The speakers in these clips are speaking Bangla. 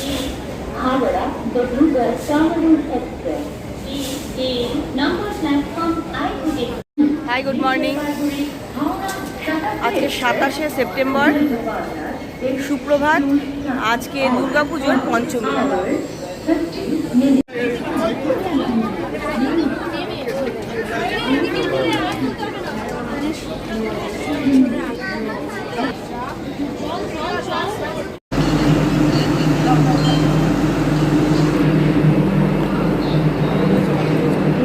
Howrah, Badruga, Tamil Express. A number platform I hi good morning আজকে সাতাশে সেপ্টেম্বর সুপ্রভাত আজকে দুর্গাপুজোর পঞ্চমী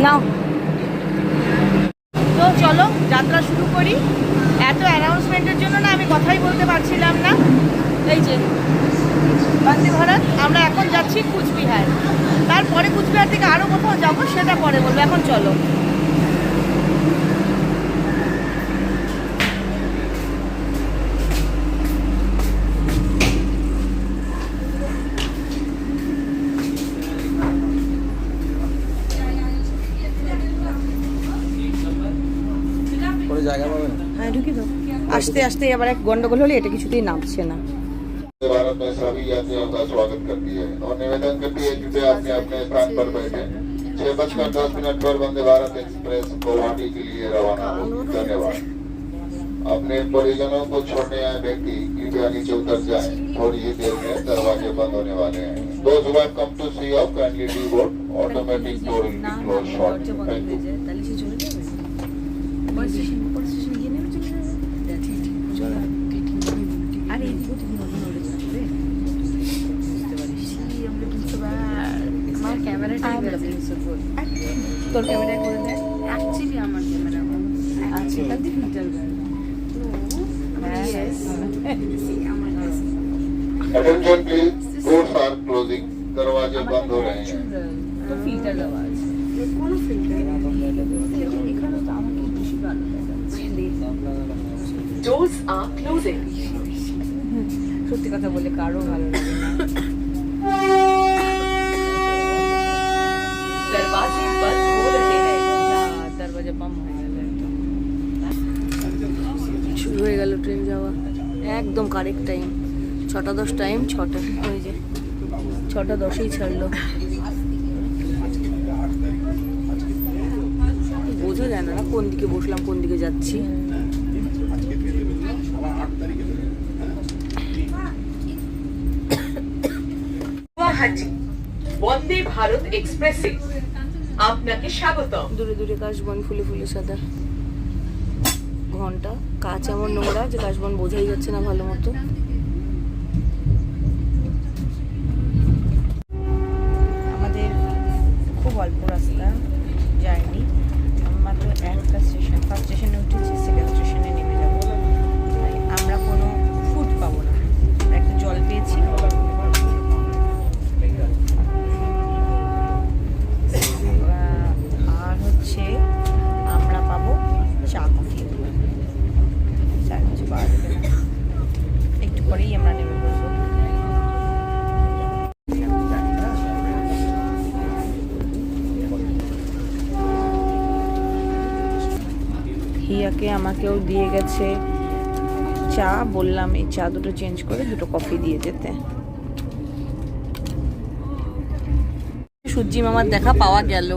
নাও তো চলো, যাত্রা শুরু করি। এত অ্যানাউন্সমেন্টের জন্য না আমি কথাই বলতে পারছিলাম না। এই যে, বন্দে ভারত, আমরা এখন যাচ্ছি কুচবিহার। তারপরে কুচবিহার থেকে আরও কোথাও যাব সেটা পরে বলব। এখন চলো। আস্তে আস্তে এবার এক গন্ডগোল হলে এটা কিছুতেই নামছে না भारत में सभी यात्रियों का स्वागत करती है और निवेदन करती है कृपया अपने अपने स्थान पर बैठे छह बजकर दस मिनट पर वंदे भारत एक्सप्रेस गुवाहाटी के लिए रवाना होगी धन्यवाद अपने परिजनों को छोड़ने आए व्यक्ति कृपया नीचे उतर जाएं थोड़ी ही देर में दरवाजे बंद होने वाले हैं Those who have come to see of kindly devote automatic door will be closed short. আরে এদিকে তুমি নতুন হলে যাবে বুঝতে পারিস আমরা বুঝতে পার আমার ক্যামেরাটাই বেরোবে তোর ক্যামেরায় করে দেয় অ্যাকচুয়ালি আমার ক্যামেরা আচ্ছা এখান থেকে filter Attention please, doors are closing. दरवाजे बंद हो रहे हैं তো ফিল্টার দেওয়া আছে কোনো ফিল্টার এখানে তো আমাকে বেশি ভালো লাগাচ্ছে doors are closing. সত্যি কথা বলে কারও ভালো লাগে না। দরওয়াজে বন্ধ হয়ে গেল। হ্যাঁ, শুরু হয়ে গেল ট্রেন যাওয়া। একদম কারেক্ট টাইম ছটা দশ টাইম ছটা। হয়ে যায় ছটা দশেই ছাড়লো। বোঝা যায় না কোন দিকে বসলাম কোন দিকে যাচ্ছি। হ্যাঁ গুয়াহাটি বন্দে ভারত এক্সপ্রেসে আপনাকে স্বাগতম। দূরে দূরে কাশবন ফুলে ফুলে সাদা। ঘণ্টা কাঁচ এমন নোংরা যে কাশবন বোঝাই যাচ্ছে না ভালো মতো। আমাদের খুব অল্প রাস্তা যায়নি মাত্র একটা স্টেশন ফার্স্ট স্টেশনে উঠেছি সেকেন্ড স্টেশনে নেমে যাব তাই আমরা কোনো ফুড পাবো না আমরা একটা জল পেয়েছি আহ, আর হচ্ছে আমরা পাবো চা কফি চা কিছু পাওয়া যাবে না একটু পরেই আমরা নেমে পড়ব হিয়াকে আমাকেও দিয়ে গেছে চা, বললাম এই চা দুটো চেঞ্জ করে দুটো কফি দিয়ে যেতে। সূর্যি মামার দেখা পাওয়া গেল।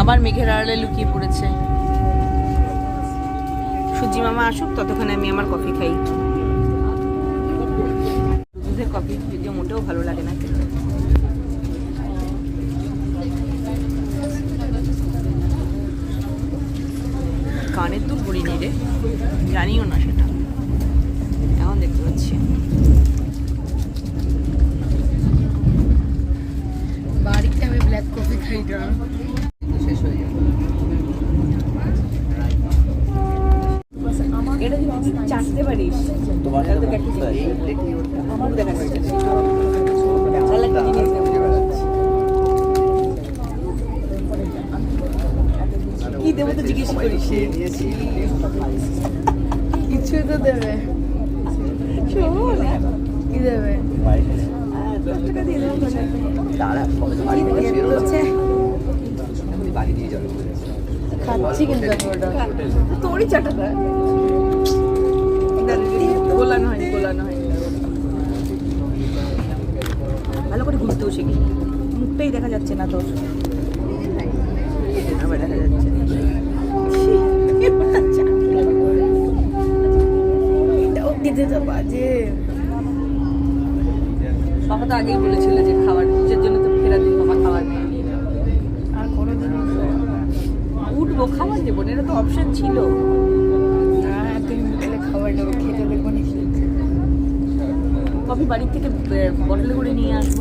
আবার মেঘের আড়ালে লুকিয়ে পড়েছে। সূর্যি মামা আসুক, ততক্ষণে আমি আমার কফি খাই। দুধের কফি মোটেও ভালো লাগে না। পড়িনি রে? জানিও না সেটা। এখন দেখতে পাচ্ছি? বাড়িতে আমি ব্ল্যাক কফি খাই না। এটা যদি চাটতে পারিস? তোমার তোকে একটা জিনিস আমারও দেখা যাচ্ছে চল একটা জিনিস দেবো। কি দেবো কিছু তো দেবে শোন কি দেবে দশ টাকা দিয়ে দেবো দাঁড়া সবে বাড়ি যাবে খাচ্ছি কিন্তু তোরই চাটাটা গোলানো হয়নি গোলানো হয়নি বসে গিয়ে মুখটাই দেখা যাচ্ছে না তোর এটাও বাজে। বাবা তো আগেই বলেছিল যে খাবার কিসের জন্য তো ফেরা দিন বাবা খাবার। আর কোনোদিন উঠবো খাবার দেবো না এটা তো অপশন ছিল। না তুমি মুখলে খাবার দেবো খেতে দেবো না কফি বাড়ির থেকে বটলে করে নিয়ে আসব।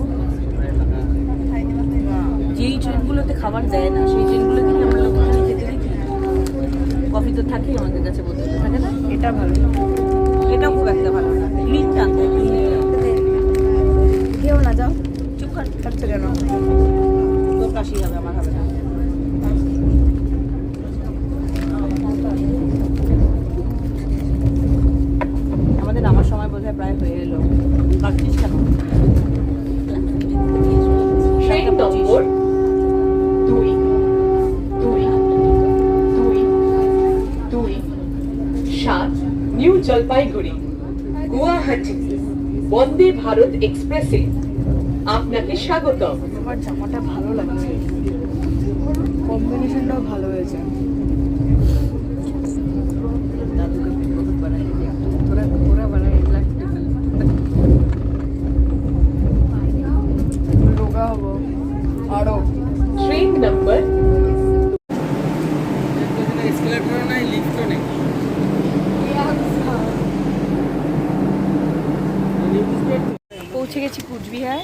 যেই ট্রেনগুলোতে খাবার দেয় না সেই ট্রেনগুলো থেকে আমরা লোক খেতে দেখি। কফি তো থাকেই আমাদের কাছে বলতে থাকে না। এটা ভালো। এটাও খুব একটা ভালো না। গ্রিন টানতে কেউ না যাও। চুপ কর। থাকছে কেন তোর কাশি হবে আমার হবে না। আমাদের নামার সময় বোধহয় প্রায় হয়ে এলো। কাটছিস কেন নম্বর জলপাইগুড়ি গুয়াহাটি বন্দে ভারত এক্সপ্রেসে আপনাকে স্বাগতম। আমার জামাটা ভালো লাগছে। কম্বিনেশনটাও ভালো হয়েছে দাদুকে বহুত বানাই দিবি। তোরা তোরা বানাই এগুলা রোগা হব আরও ট্রেন নম্বর পৌঁছে গেছি কুচবিহার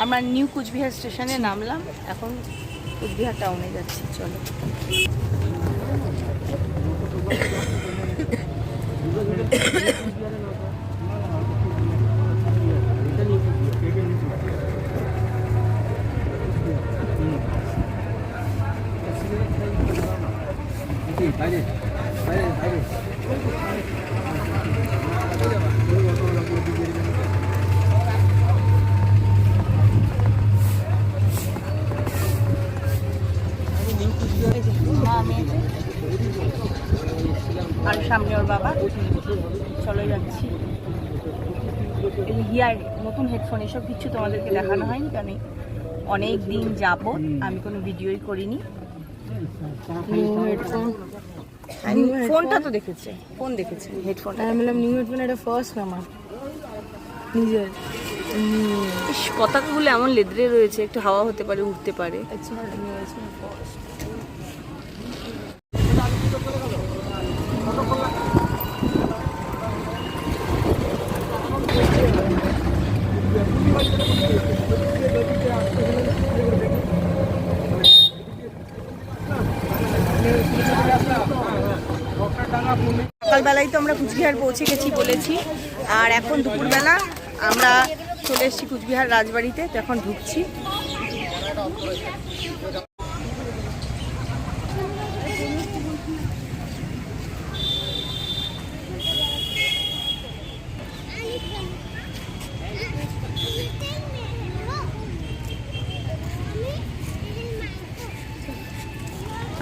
আমরা নিউ কুচবিহার স্টেশনে নামলাম এখন কুচবিহার টাউনে যাচ্ছি চলো। এই হিয়ার নতুন হেডফোন এসব কিছু তোমাদেরকে দেখানো হয়নি কারণ অনেক দিন যাব আমি কোনো ভিডিওই করিনি। নিউ হেডফোন ফোনটা তো দেখেছে ফোন দেখেছে হেডফোন আমি বললাম নিউ হেডফোন এটা ফার্স্ট আমার নিজের। পতাকাগুলো এমন লেদরে রয়েছে একটু হাওয়া হতে পারে উঠতে পারে। সকালবেলায় তো আমরা কুচবিহার পৌঁছে গেছি বলেছি। আর এখন দুপুরবেলা আমরা চলে এসেছি কুচবিহার রাজবাড়িতে, তো এখন ঢুকছি।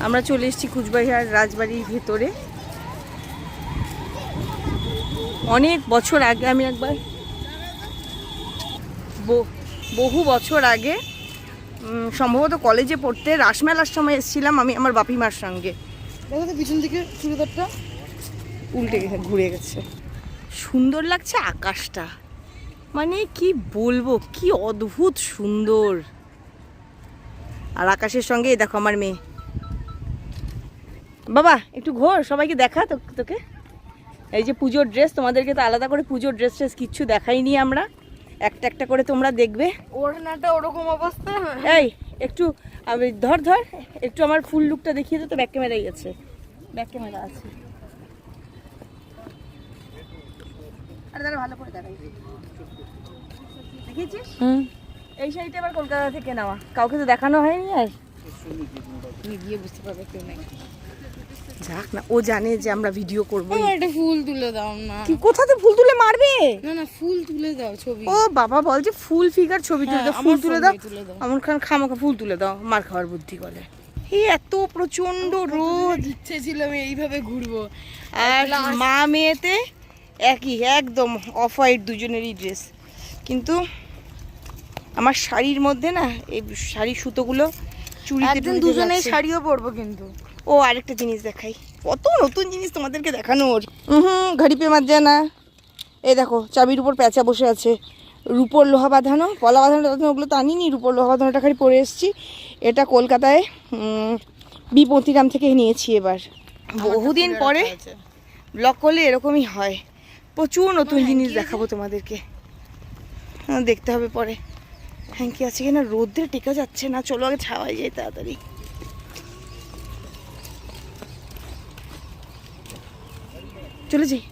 আমরা চলে এসেছি কুচবিহার রাজবাড়ির ভেতরে। অনেক বছর আগে আমি একবার বহু বছর আগে সম্ভবত কলেজে পড়তে রাসমেলার সময় এসেছিলাম আমি আমার বাপিমার সঙ্গে। দেখো তো পিছন দিকে চুড়িদারটা। উল্টে গেছে ঘুরে গেছে। সুন্দর লাগছে আকাশটা। মানে কি বলব কি অদ্ভুত সুন্দর। আর আকাশের সঙ্গে দেখো আমার মেয়ে। বাবা একটু ঘোর সবাইকে দেখা তো তোকে। এই যে পুজোর ড্রেস তোমাদেরকে তো আলাদা করে পুজোর ড্রেস ট্রেস কিচ্ছু দেখাইনি আমরা। একটা একটা করে তোমরা দেখবে। ওড়নাটা ওরকম অবস্থা। এই একটু আমি ধর ধর একটু আমার ফুল লুকটা দেখিয়ে দে তো ব্যাক ক্যামেরাই আছে। ব্যাক ক্যামেরা আছে। আরে দাঁড়া ভালো করে দেখাই। দেখেছিস হুম। এই শাড়িটা আবার কলকাতা থেকে নেওয়া। কাউকে তো দেখানো হয়নি আর। তুমি গিয়ে বুঝতে পারবে কেউ নেই। যাক না ও জানে যে আমরা ভিডিও করব। একটা ফুল তুলে দাও না। কি কোথাতে ফুল তুলে মারবে? না না ফুল তুলে দাও ছবি। ও বাবা বল যে ফুল ফিগার ছবি তুলে হ্যাঁ, দাও ফুল তুলে দাও। দাও। খান খামাখা ফুল তুলে দাও মার খাওয়ার বুদ্ধি করে। এই এত প্রচণ্ড রোদ। ইচ্ছে ছিল আমি এইভাবে ঘুরবো। আর মা মেয়েতে একই একদম অফ হোয়াইট দুজনেরই ড্রেস কিন্তু আমার শাড়ির মধ্যে না এই শাড়ির সুতোগুলো চুড়িতে দুজনেই শাড়িও পরবো কিন্তু। ও আরেকটা জিনিস দেখাই। কত নতুন জিনিস তোমাদেরকে দেখানোর। হুম ঘড়ি পে মার যায় না এই দেখো চাবির উপর প্যাঁচা বসে আছে। রূপোর লোহা বাঁধানো পলা বাঁধানো বাঁধানো ওগুলো তো আনিনি রূপোর লোহা বাঁধানোটা খালি পরে এসেছি। এটা কলকাতায় বিপতিরাম থেকে নিয়েছি এবার। বহুদিন পরে ব্লক করলে এরকমই হয়। প্রচুর নতুন জিনিস দেখাবো তোমাদেরকে। হ্যাঁ, দেখতে হবে পরে। হ্যাঁ কি আছে কিনা? রোদ্রে টেকা যাচ্ছে না। চলো আগে ছাওয়াই যাই তাড়াতাড়ি। চলে যাই।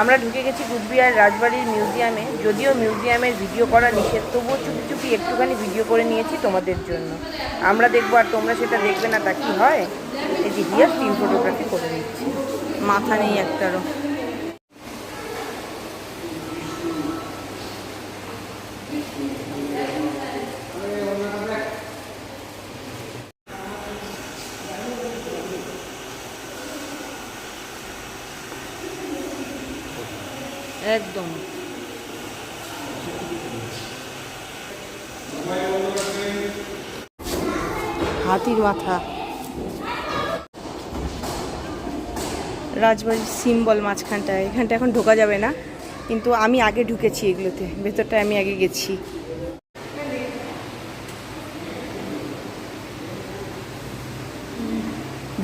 আমরা ঢুকে গেছি কুচবিহার রাজবাড়ির মিউজিয়ামে, যদিও মিউজিয়ামের ভিডিও করা নিষেধ, তবুও চুপি চুপি একটুখানি ভিডিও করে নিয়েছি তোমাদের জন্য। আমরা দেখব আর তোমরা সেটা দেখবে না তা কি হয়? এই যে হিয়ার ফটোগ্রাফি করে নিচ্ছি। মাথা নেই একটারও। একদম। হাতির মাথা। রাজবাড়ির সিম্বল মাঝখানটায় এখানটা এখন ঢোকা যাবে না, কিন্তু আমি আগে ঢুকেছি এগুলোতে ভেতরটায় আমি আগে গেছি।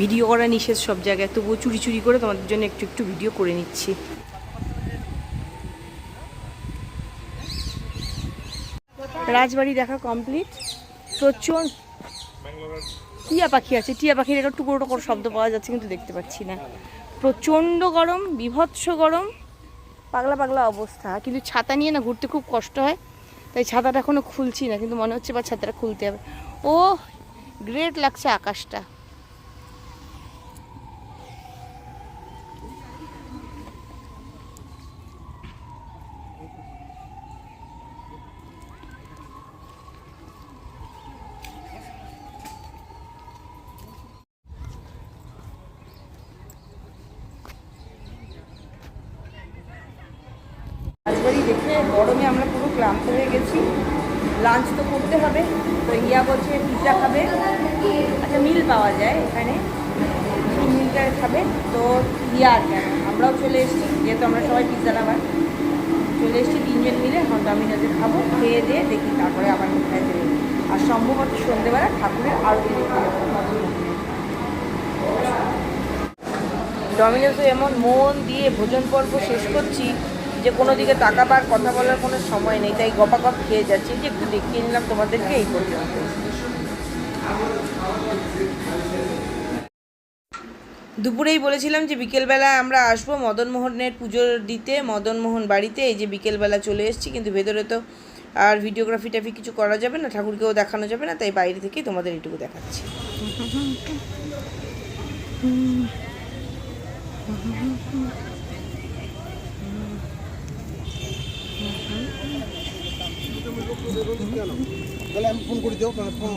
ভিডিও করা নিষেধ সব জায়গায়, তবুও চুরি চুরি করে তোমাদের জন্য একটু একটু ভিডিও করে নিচ্ছি। রাজবাড়ি দেখা কমপ্লিট প্রচুর টিয়া পাখি আছে। টিয়া পাখির একটা টুকরো টুকরো শব্দ পাওয়া যাচ্ছে, কিন্তু দেখতে পাচ্ছি না। প্রচণ্ড গরম, বিভৎস গরম। পাগলা পাগলা অবস্থা। কিন্তু ছাতা নিয়ে না ঘুরতে খুব কষ্ট হয়। তাই ছাতাটা এখনও খুলছি না, কিন্তু মনে হচ্ছে বা ছাতাটা খুলতে হবে। ও গ্রেট লাগছে আকাশটা রাজবাড়ি দেখে গরমে আমরা পুরো ক্লান্ত হয়ে গেছি। লাঞ্চ তো করতে হবে, তো ইয়া বলছে পিৎজা খাবে। একটা মিল পাওয়া যায় এখানে। মিলটা খাবে, তো ইয়া আর কেন আমরাও চলে এসেছি, যেহেতু আমরা সবাই পিৎজা লাভার চলে এসেছি তিনজন মিলে, এখন ডমিনোজে খাব, খেয়ে দিয়ে দেখি, তারপরে আবার কোথায় দেবে আর সম্ভবত সন্ধ্যেবেলা ঠাকুরের আরতি দেখতে যাব। ডমিনোসে এমন মন দিয়ে ভোজন পর্ব শেষ করছি। যে কোনো দিকে টাকা তাকাবার কথা বলার কোনো সময় নেই, তাই গপাগপ খেয়ে যাচ্ছি। যে একটু দেখিয়ে নিলাম তোমাদেরকে, এই পর্যন্ত দুপুরেই বলেছিলাম যে বিকেলবেলা আমরা আসব মদনমোহনের পুজো দিতে, মদনমোহন বাড়িতে। এই যে বিকেলবেলা চলে এসেছি, কিন্তু ভেতরে তো আর ভিডিওগ্রাফি টাফি কিছু করা যাবে না, ঠাকুরকেও দেখানো যাবে না, তাই বাইরে থেকেই তোমাদের এটুকু দেখাচ্ছি। তাহলে আমি ফোন করে দেবো ফোন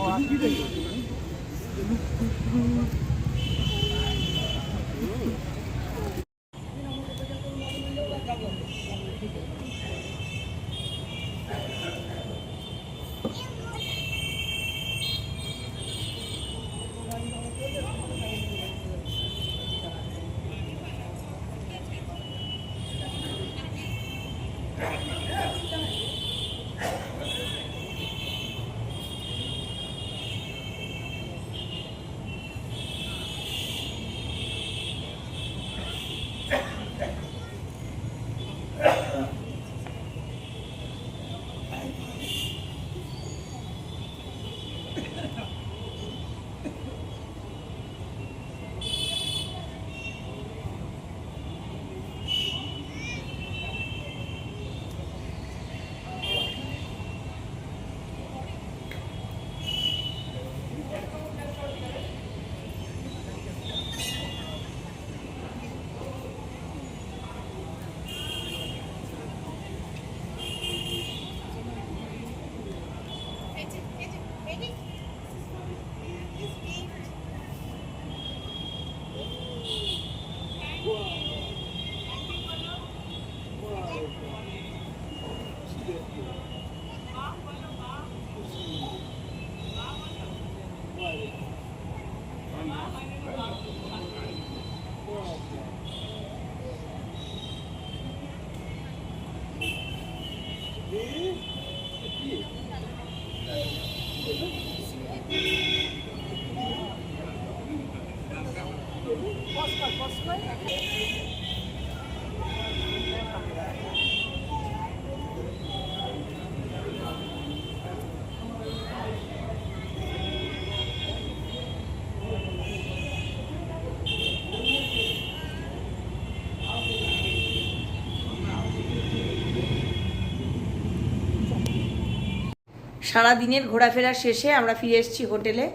সারা দিনের ঘোরাফেরা শেষে আমরা ফিরে এসেছি হোটেলে।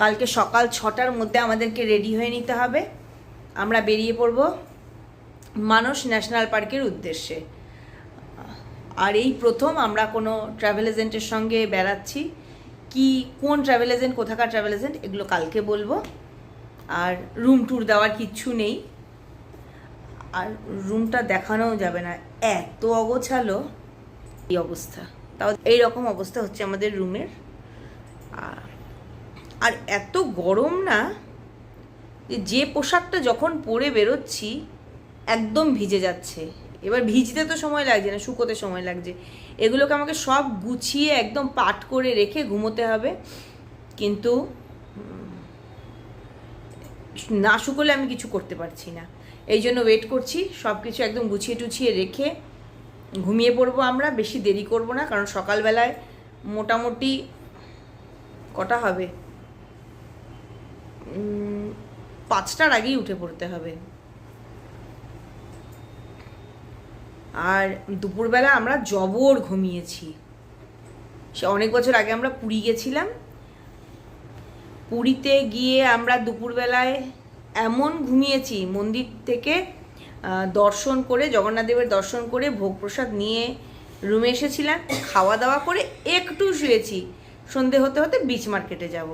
কালকে সকাল ছটার মধ্যে আমাদেরকে রেডি হয়ে নিতে হবে। আমরা বেরিয়ে পড়ব মানস ন্যাশনাল পার্কের উদ্দেশ্যে। আর এই প্রথম আমরা কোনো ট্রাভেল এজেন্টের সঙ্গে বেড়াচ্ছি। কি, কোন ট্রাভেল এজেন্ট কোথাকার ট্রাভেল এজেন্ট এগুলো কালকে বলব। আর রুম ট্যুর দেওয়ার কিচ্ছু নেই। আর রুমটা দেখানোও যাবে না। এত অগোছালো এই অবস্থা। তাও এই রকম অবস্থা হচ্ছে আমাদের রুমের। আর- আর এত গরম না যে যে পোশাকটা যখন পরে বেরোচ্ছি, একদম ভিজে যাচ্ছে। এবার ভিজতে তো সময় লাগছে না, শুকোতে সময় লাগছে। এগুলোকে আমাকে সব গুছিয়ে একদম পাট করে রেখে ঘুমোতে হবে। কিন্তু না শুকোলে আমি কিছু করতে পারছি না। এই জন্য ওয়েট করছি সব কিছু একদম গুছিয়ে টুছিয়ে রেখে ঘুমিয়ে পড়ব আমরা, বেশি দেরি করব না, কারণ সকালবেলায় মোটামুটি কটা হবে? পাঁচটার আগেই উঠে পড়তে হবে। আর দুপুরবেলা আমরা জবর ঘুমিয়েছি। সে অনেক বছর আগে আমরা পুরী গেছিলাম। পুরীতে গিয়ে আমরা দুপুরবেলায় এমন ঘুমিয়েছি, মন্দির থেকে দর্শন করে, জগন্নাথ দেবের দর্শন করে, ভোগ প্রসাদ নিয়ে রুমে এসেছিলাম, খাওয়া দাওয়া করে একটু শুয়েছি। সন্ধে হতে হতে বিচ মার্কেটে যাব।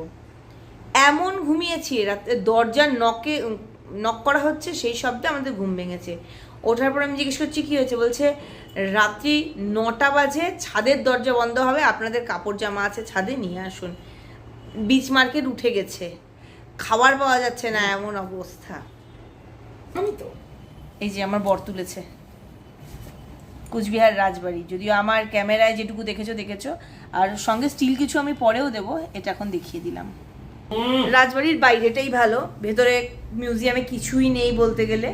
এমন ঘুমিয়েছি, রাতে দরজার নকে নক করা হচ্ছে, সেই শব্দে আমাদের ঘুম ভেঙেছে। ওঠার পর আমি জিজ্ঞেস করছি, কী হয়েছে? বলছে, রাত্রি নটা বাজে, ছাদের দরজা বন্ধ হবে, আপনাদের কাপড় জামা আছে, ছাদে নিয়ে আসুন। বিচ মার্কেট উঠে গেছে। খাবার পাওয়া যাচ্ছে না, এমন অবস্থা। আমি তো এই যে আমার বর তুলেছে। কুচবিহার রাজবাড়ি। যদিও আমার ক্যামেরায় যেটুকু দেখেছ দেখেছ। আর সঙ্গে স্টিল কিছু আমি পরেও দেবো, এটা এখন দেখিয়ে দিলাম। রাজবাড়ির বাইরেটাই ভালো, ভেতরে মিউজিয়ামে কিছুই নেই বলতে গেলে।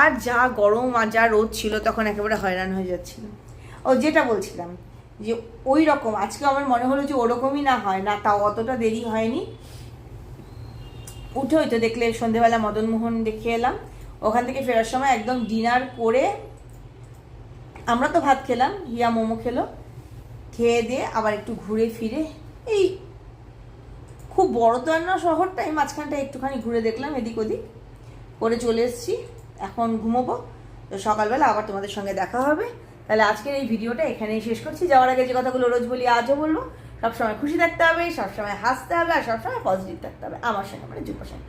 আর যা গরম আর যা রোদ ছিল, তখন একেবারে হয়রান হয়ে যাচ্ছিল। ও, যেটা বলছিলাম, যে ওই রকম, আজকে আমার মনে হলো যে ওরকমই না হয়, না, তাও অতটা দেরি হয়নি। উঠে হইতো দেখলে সন্ধেবেলা মদনমোহন দেখে এলাম। ওখান থেকে ফেরার সময় একদম ডিনার করে আমরা তো ভাত খেলাম, হিয়া মোমো খেলো, খেয়ে দিয়ে আবার একটু ঘুরে ফিরে। এই খুব বড় তো আর না শহরটা, এই মাঝখানটা একটুখানি ঘুরে দেখলাম এদিক ওদিক। করে চলে এসেছি, এখন ঘুমোবো। তো সকালবেলা আবার তোমাদের সঙ্গে দেখা হবে। তাহলে আজকের এই ভিডিওটা এখানেই শেষ করছি। যাওয়ার আগে যে কথাগুলো রোজ বলি, আজও বলব, সবসময় খুশি থাকতে হবে, সবসময় হাসতে হবে, আর সবসময় পজিটিভ থাকতে হবে। আমার সঙ্গে মানে যুব সঙ্গে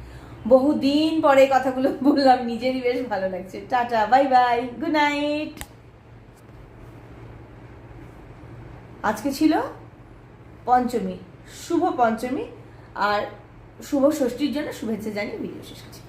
বহুদিন পরে কথাগুলো বললাম, নিজেরই বেশ ভালো লাগছে। Tata, bye bye good night আজকে ছিল পঞ্চমী, শুভ পঞ্চমী, আর শুভ ষষ্ঠীর জন্য শুভেচ্ছা জানিয়ে ভিডিও শেষ করছি।